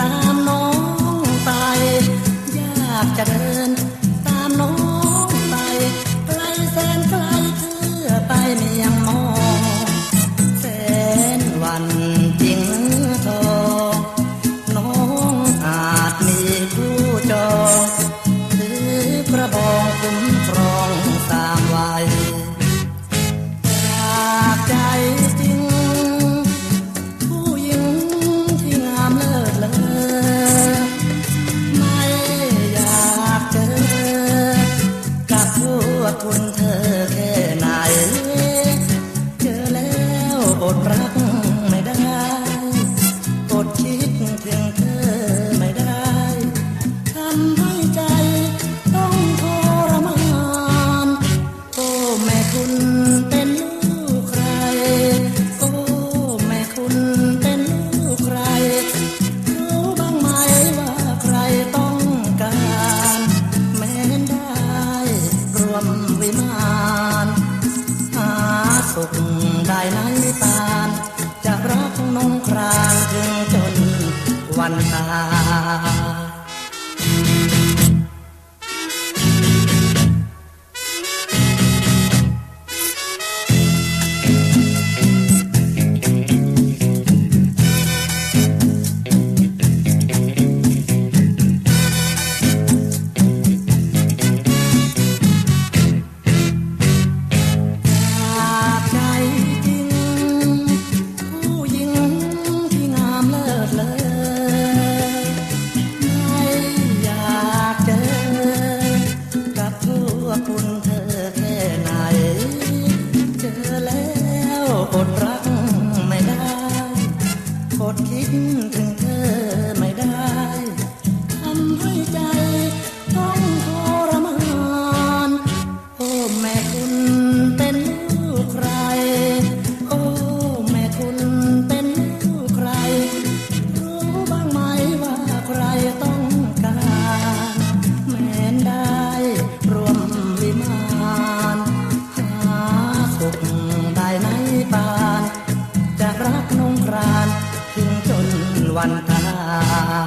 ตามน้องไป ยากจะเดิน อดรักไม่ได้อดคิดถึงเธอไม่ได้ทำให้ใจต้องทรมานโอ้แม่คุณเป็นลูกใครโอ้แม่คุณเป็นลูกใครรู้บ้างไหมว่าใครต้องการแม้ได้รวมวิมาน สุขได้น้ำตานจะรักนงครางถึงจนวันตาย วันตา